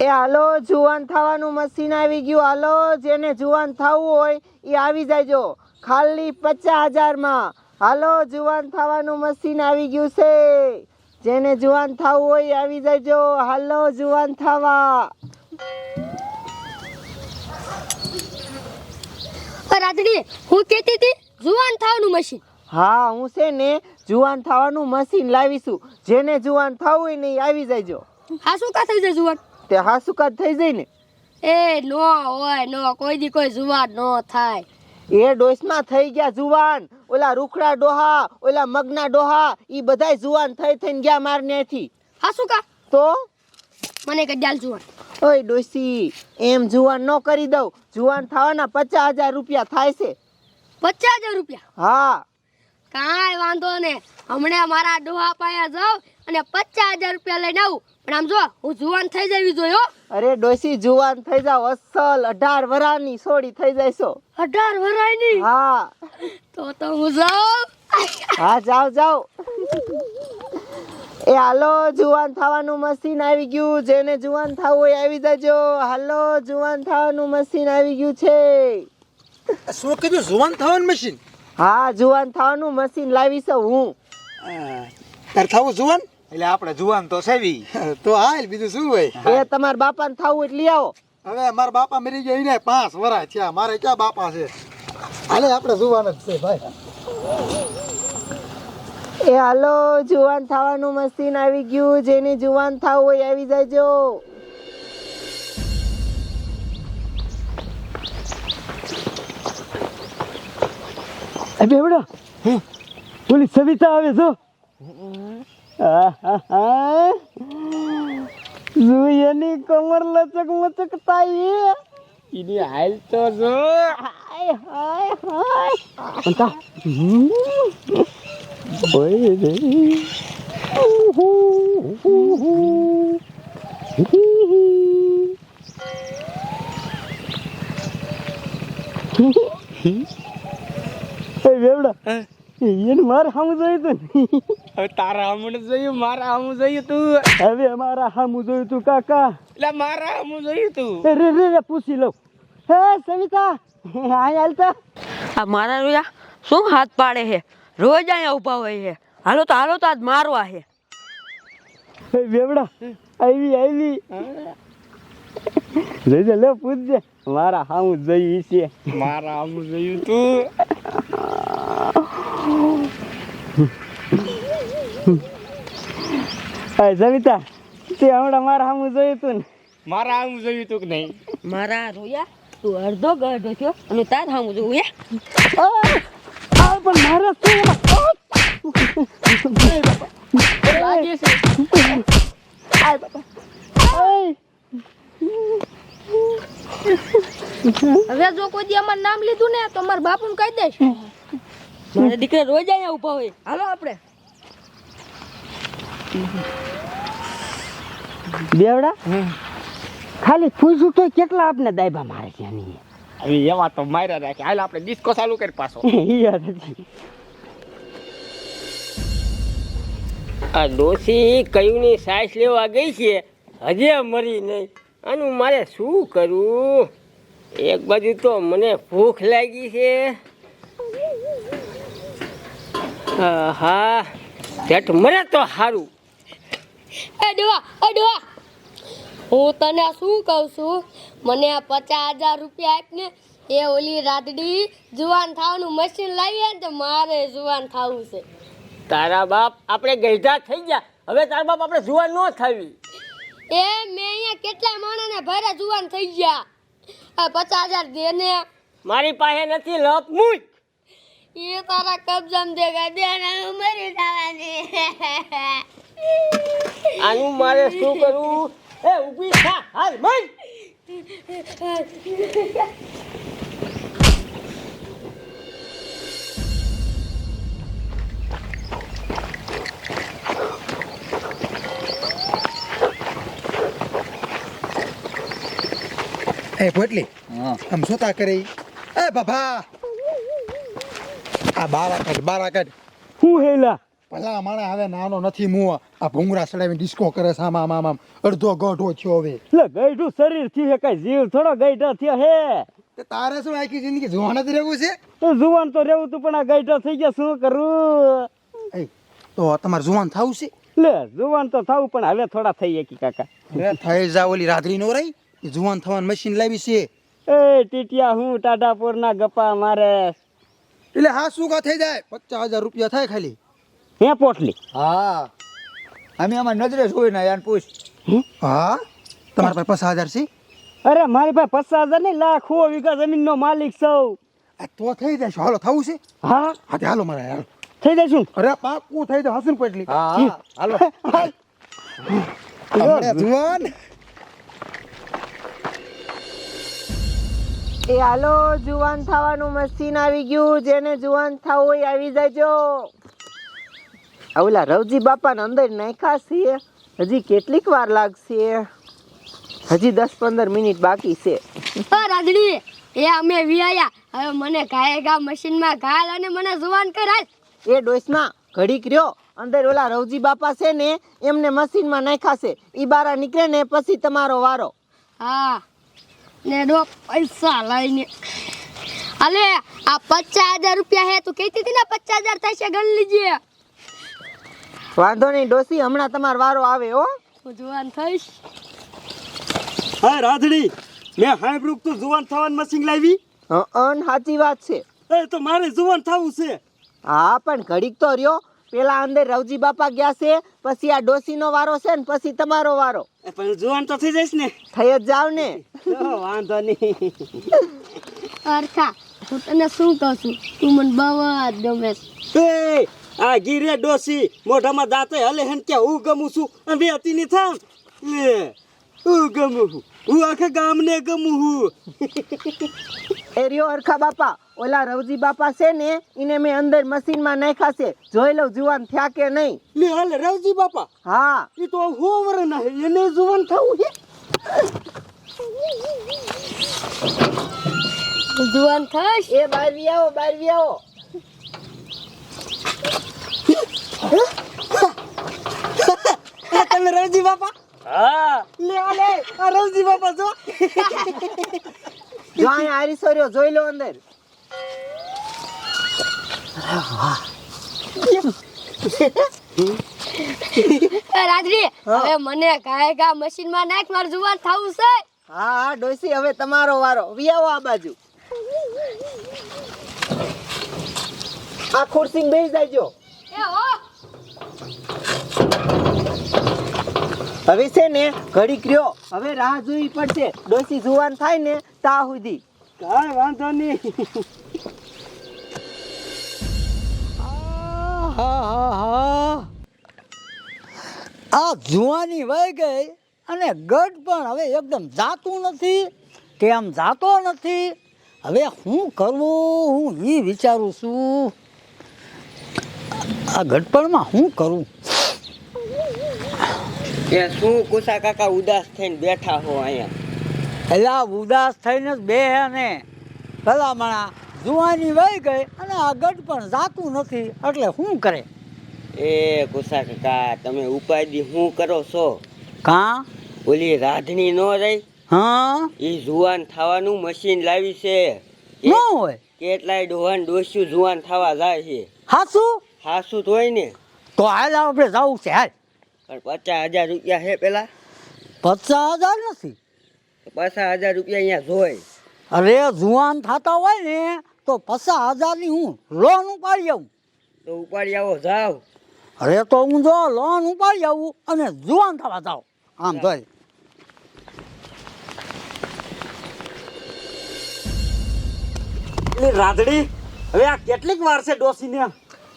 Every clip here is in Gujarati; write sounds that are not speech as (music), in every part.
એ હાલો જુવાન થવાનું મશીન આવી ગયું. હાલો જેને જુવાન થવું હોય એ આવી જાયજો. ખાલી પચાસ હજારમાં. હાલો જુવાન થવાનું મશીન આવી ગયું છે. જેને જુવાન થવું હોય એ આવી જાયજો. હાલો જુવાન થવા. રાજડી હું કહેતી હતી જુવાન થવાનું મશીન. હા હું છે ને જુવાન થવાનું મશીન લાવીશું. જેને જુવાન થવું હોય ને એ આવી જાયજો. હા શું કા થઈ જાય જુવાન? તે હાસુકાત થઈ જાય ને. એ નો હોય નો કોઈ દી કોઈ જુવાન નો થાય. એ ડોસમાં થઈ ગયા જુવાન ઓલા રૂખડા ડોહા ઓલા મગના ડોહા ઈ બધાય જુવાન થઈ થઈને ગયા મારને અહીંથી હા કા તો? મને કઈ જુવાન. ઓય ડોસી એમ જુવાન ન કરી દઉં. જુવાન થવાના પચાસ હજાર રૂપિયા થાય છે. પચાસ હજાર રૂપિયા? હા. કાંઈ વાંધો ને હમણાં મારા ડોહા પાયા જાઉં અને પચાસ હજાર રૂપિયા લઈને આવું. પણ આમ જો હું જુવાન થઈ જવી જોઈએ અરે ડોસી જુવાન થઈ જાવ. અસલ અઢાર વરાની સોડી થઈ જઈશો. અઢાર વરાની હા. તો તો હું જાઉં. હા જાઓ જાવ. એ હાલો જુવાન થવાનું મશીન આવી ગયું. જેને જુવાન થવું હોય આવી જજો. હાલો જુવાન થવાનું મશીન આવી ગયું છે. શું કીધું? જુવાન થવાનું મશીન? હા જુવાન થવાનું મશીન લાવીશ હું. તાર થવું જુવાન? એટલે આપણે જુવાન તો સેવી (laughs) તો હાલ બીજું શું હોય? એ તમારા બાપાને થવું એટલે લઈ આવો. હવે મારા બાપા મરી ગયા એને પાંચ વરા થયા. મારે ક્યાં બાપા છે? હાલે આપણે જુવાન જ છે ભાઈ. એ હાલો જુવાન થવાનું મશીન આવી ગયું. જેને જુવાન થવું હોય આવી જજો. એ બેવડા ઓલી સવિતા આવે છો? જોઈ એની કમર લચક મચક તાઈ એની હાલ તો જો. હાય હાય હાય. અંતા. ઓય રે. બેવડા એને મારે સામું જોયું તું હવે તારા હમણાં જોયું મારા હમું જોયું તું. હવે મારા સામું જોયું તું કાકા. એટલે મારા હમું જોયું તું. રે રે રે પૂછી લઉં. હે સવિતા હા હાલતા આ મારા રોયા શું હાથ પાડે છે રોજ અહીંયા ઊભા હોય છે હાલો તો હાલો તો આજ મારવા છે એ બેવડા આવી આવી. લેજે લે પૂછજે. મારા સામું જઈ છે. મારા હમું જોયું તું. હા સવિતા તે હમણાં મારા સામું જોયું તું ને મારા હામું જોયું તું કે નહીં મારા રોયા તું અડધો ગઢો થયો અને તાર હામું જોવું હે આ પણ મારા શું હવે જો કોઈ દી અમારું નામ લીધું ને તો મારા બાપુને કહી દઈશ મારા દીકરા રોજ અહીંયા ઊભા હોય. હાલો આપણે. બેવડા? ખાલી પૂછું તો કેટલા આપને દાયબા મારે છે એની? હવે એવા તો માર્યા રાખે. હાલ આપણે ડિસ્કો ચાલુ કરી પાછો. (laughs) યાદ હતી. આ ડોસી કયુંની સાસ લેવા ગઈ છે હજે મરી નહીં. આનું મારે શું કરવું એક બાજુ તો મને ભૂખ લાગી છે. હા જેઠ મરે તો સારું એ અડવા એ ડોહા. હું તને શું કહું છું? મને આ પચાસ હજાર રૂપિયા આપને એ ઓલી રાતડી જુવાન થવાનું મશીન લાવીએ ને તો મારે જુવાન થવું છે. તારા બાપ આપણે ગઈઢા થઈ ગયા. હવે તારા બાપ આપણે જુવાન ન થવી. એ મેં અહીંયા કેટલાય માણસને ભરે જુવાન થઈ ગયા. આ પચાસ હજાર દે ને મારી પાસે નથી લપ મૂક એ તારા કબજામાં દેગા દે ને હું મરી જવાની. આનું મારે શું કરવું? એ ઊભી થા હાલ મર. એ પોટલી આમ સોતા કરે ઈ. એ બાબા આ બારા કાઢ બારા કાઢ. હું હેલા? ભલા માણા હવે નાનો નથી મુવા. આ ભૂંગરા સડાવી ડિસ્કો કરે છે આમાં આમ આમ અડધો ગઢો થયો હવે. એટલે ગઈઢું શરીરથી છે કઈ જીવ થોડો ગઈઢો થયો હે. તે તારે શું આખી જિંદગી જોવાના જ રહેવું છે? તો જુવાન તો રહેવું તું પણ આ ગઈઢો થઈ ગયા શું કરું? એ તો તમારે જુવાન થવું છે? લે જુવાન તો થવું પણ હવે થોડા થઈ કી કાકા. થઈ જા ઓલી રાત્રી નો રહી. જુવાન થવાનું મશીન લાવી છે. એ ટીટિયા હું ટાટાપુર ના ગપ્પા મારે. એટલે હા શું કા થઈ જાય? પચાસ હજાર રૂપિયા થાય ખાલી. હે પોટલી? હા. અમે આમાં નજરે જોઈ ને યાર પૂછ. હા? તમારા પાસે પચાસ હજાર છે? અરે મારી પાસે પચાસ હજાર નહીં લાખો વીઘા જમીન નો માલિક સૌ તો થઈ જાય હાલો થવું છે? હા? હા તે હાલો મારે યાર થઈ જઈશું અરે પાકું થઈ જાય હસન પોટલી. હા હા? હાલો. જુવાન. એ હાલો જુવાન થવાનું મશીન આવી ગયું. જેને જુવાન થવું હોય આવી જજો. ઓલા રવજી બાપાને અંદર નાખ્યા હજી કેટલીક વાર લાગશે. હજી દસ પંદર મિનિટ બાકી છે. રાજડી એ અમે વિયા હવે મને ગાય મશીન મશીનમાં ઘાલ અને મને જુવાન કરાય. એ ડોસમાં ઘડીક રહ્યો. અંદર ઓલા રવજી બાપા છે ને એમને મશીનમાં નાખાશે ઈ બારા નીકળે ને પછી તમારો વારો. હા. ને ડો પૈસા લઈને. અલે આ પચાસ હજાર રૂપિયા હે તું કહેતી હતી ને પચાસ હજાર થશે ગણ લીજે. વાંધો નહીં ડોસી હમણાં તમારો વારો આવે હો. હું જુવાન થઈશ. હા રાધડી મેં હાઈબ્રુક તું જુવાન થવાનું મશીન લાવી? અન સાચી વાત છે. એ તો મારે જુવાન થવું છે. હા પણ ઘડીક તો રહ્યો. પેલા અંદર રવજી બાપા ગયા છે પછી આ ડોસીનો વારો છે ને પછી તમારો વારો. એ પણ જુવાન તો થઈ જઈશ ને. થઈ જ જાવ ને. વાંધો નહીં. અરખા હું તને શું કહું છું? તું મને બહુ જ ગમે છે. આ ગીરે ડોસી મોઢામાં દાંતે હલે હેન કે હું ગમું છું. અને હતી ની થામ. હું ગમું હું હું આખા ગામને ગમું છું. એ રહ્યો અરખા બાપા. ઓલા રવજી બાપા છે ને એને મેં અંદર મશીનમાં નાખ્યા છે. જોઈ લઉં જુવાન થયા કે નહીં? લે હાલે રવજી બાપા. હા. એ તો હો વર ના એને જુવાન થવું છે? જુવાન થઈશ? એ બારવી આવો બારવી આવો. તમે રવજી બાપા? હા. લે લે આ રવજી બાપા જો. જો જોઈ લો અંદર. હવે મને ગાય ગા મશીનમાં નાખ મારે જુવાન થવું છે. હા હા ડોસી હવે તમારો વારો. વ્યાવો આ બાજુ. આ ખુરશી બેસી જાયજો. એ હો. હવે છે ને ઘડીક રહ્યો. હવે રાહ જોવી પડશે. ડોસી જુવાન થાય ને તા સુધી કાંઈ વાંધો નહીં. આ જુવાની વહી ગઈ અને ગઢ પણ હવે એકદમ જાતું નથી કે આમ જાતો નથી. હવે શું કરવું હું એ વિચારું છું. આ ગઢપણમાં શું કરું? એ શું કુસા કાકા ઉદાસ થઈને બેઠા હો અહીંયા? એટલે ઉદાસ થઈને જ બે ને ભલામણા જુવાની વહી ગઈ અને આ ગઢ પણ જાતું નથી. એટલે શું કરે? એ કુસા કાકા તમે ઉપાધિ શું કરો છો? કાં? ઓલી રાધણી નો રહી? હા? એ જુવાન થવાનું મશીન લાવી છે. ન હોય? કેટલાય ડોહાન ડોસ્યું જુવાન થવા જાય છે. હાસું? હાસું તો હોય ને. તો હાલ આપણે જવું છે હાલ. પણ પચાસ હજાર રૂપિયા છે પેલા? પચાસ હજાર નથી. પચાસ હજાર રૂપિયા અહીંયા જોઈ અરે જુવાન થતા હોય ને તો પચાસ હજારની હું લોન ઉપાડી આવું. તો ઉપાડી આવો જાવ. અરે તો હું જો લોન ઉપાડી આવું અને જુવાન થવા જાવ આમ જોઈ એટલે રાધડી હવે આ કેટલીક વાર છે ડોસીને?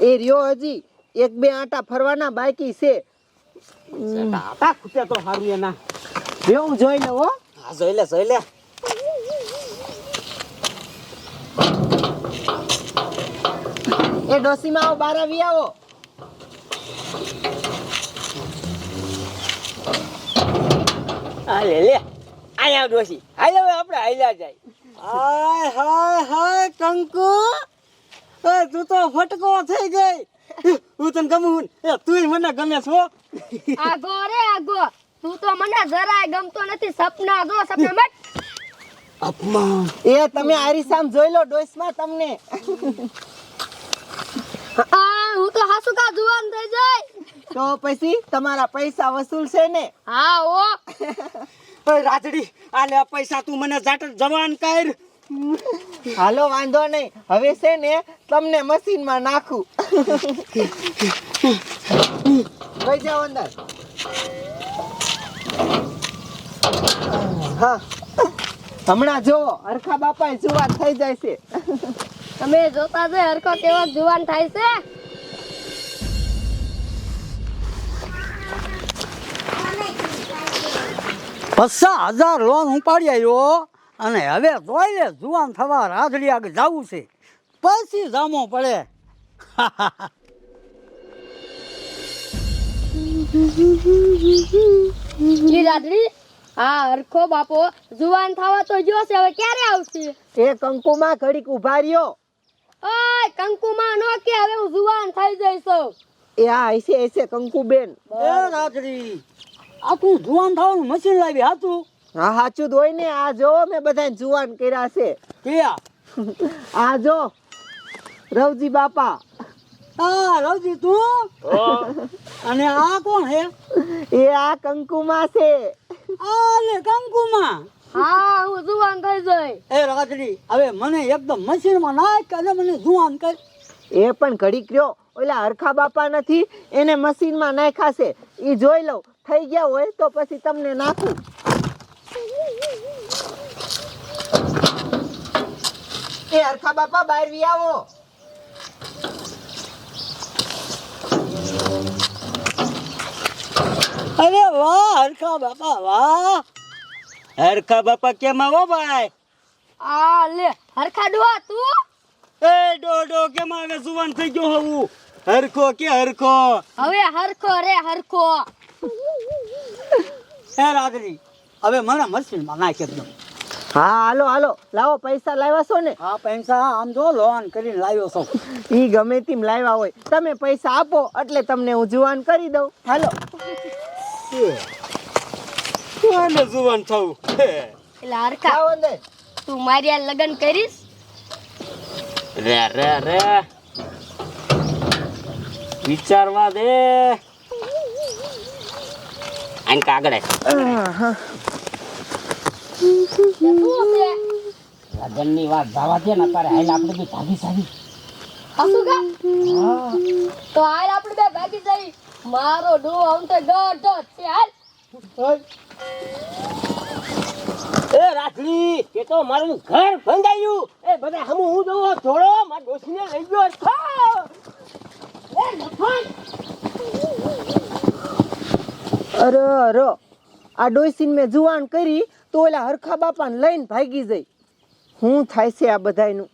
એ રહ્યો હજી. એક બે આટા ફરવાના બાકી છે. આટા ખૂટે તો સારું એના. એવું હું જોઈ લઉં હો. હા જોઈ લે જોઈ લે. એ ડોસીમાં આવો બાર આવી આવો. હાલે લે આયા ડોસી. હાલે હવે આપણે હાલ્યા જાય. હાય હાય હાય કંકુ. એ તું તો ફટકો થઈ ગઈ. હું તને ગમું એ તુંય મને ગમે છો આગો રે આગો. તું તો મને જરાય ગમતો નથી. સપના જો સપના મત. અપમાન. એ તમે આરીસામ જોઈ લો ડોસમાં તમને. આ હું તો હાસુ કા જુવાન થઈ જાય? તો પછી તમારા પૈસા વસૂલ છે ને? હા ઓ રાજડી આલે આ પૈસા તું મને જાટ જવાન કર. હાલો વાંધો નહીં. હવે છે ને તમને મશીનમાં નાખું. (laughs) કઈ જાવ અંદર. હા. હમણાં જો હરખા બાપા જુવાન થઈ જાય છે. તમે જોતા છે હરખો કેવો જુવાન થાય છે. પચાસ હજાર લોન ઉપાડી આવ્યો અને હવે જોઈ લે જુવાન થવા રાજડી આગળ જવું છે. પછી જામો પડે. (laughs) રાત્રી હા હરખો બાપો. જુવાન થવા તો જો છે હવે ક્યારે આવશે? એ કંકુમાં ઘડીક ઊભા રહ્યો. ઓય કંકુમાં નો કે હવે હું જુવાન થઈ જઈશ. એ આ હશે હશે કંકુબેન. એ રાધડી આ તું જુવાન થવાનું મશીન લાવી હાચું? હા હાચું જ હોય ને આ જો મેં બધા જુવાન કર્યા છે. કયા? આ જો રવજી બાપા. આ રવજી તું. અને આ કોણ હે એ આ કંકુમા છે. આ કંકુમા. હા હું જુવાન થઈ જઈ. એ રાધડી હવે મને એકદમ મશીનમાં નાખ અને મને જુવાન કર. એ પણ ઘડીક રહ્યો. ઓલા હરખા બાપા નથી એને મશીનમાં નાખાશે. એ જોઈ લઉં. થઈ ગયા હોય તો પછી તમને નાખું. એ હરખા બાપા બહાર વી આવો. અરે વાહ હરખા બાપા વાહ. હરખા બાપા કેમ આવો ભાઈ? આ લે હરખા ડોહા તું? એ ડોડો કેમ આવે જુવાન થઈ ગયો હું હરખો કે હરખો? હવે હરખો રે હરખો. હે રાધડી હવે મને મશીનમાં નાખી દો. હા હાલો હાલો. લાવો પૈસા લાવ્યા છો ને? હા પૈસા આમ જો લોન કરીને લાવ્યો છો. ઈ ગમે તેમ લાવ્યા હોય. તમે પૈસા આપો એટલે તમને હું જુવાન કરી દઉં. હાલો. કોને જુવાન થવું. એટલે હરખા. તું મારી આ લગ્ન કરીશ? રે રે રે. વિચારવા દે. આન કાગળ. લગ્નની વાત જવા દે ને તારે હાલ આપણે બી ભાગી સાગી તો હાલ આપણે બે ભાગી જઈ મારો ડો આમ તો ગઢ છે હાલ. એ રાખડી એ તો મારું ઘર ભંગાયું. એ બધા હમું હું જોવો થોડો માર ડોસીને લઈ ગયો છો. એ લફણ. અરે અરે આ ડોસીન મેં જુવાન કરી તો ઓલા હરખા બાપાને લઈને ભાગી જઈ. હું થાય છે આ બધાયનું?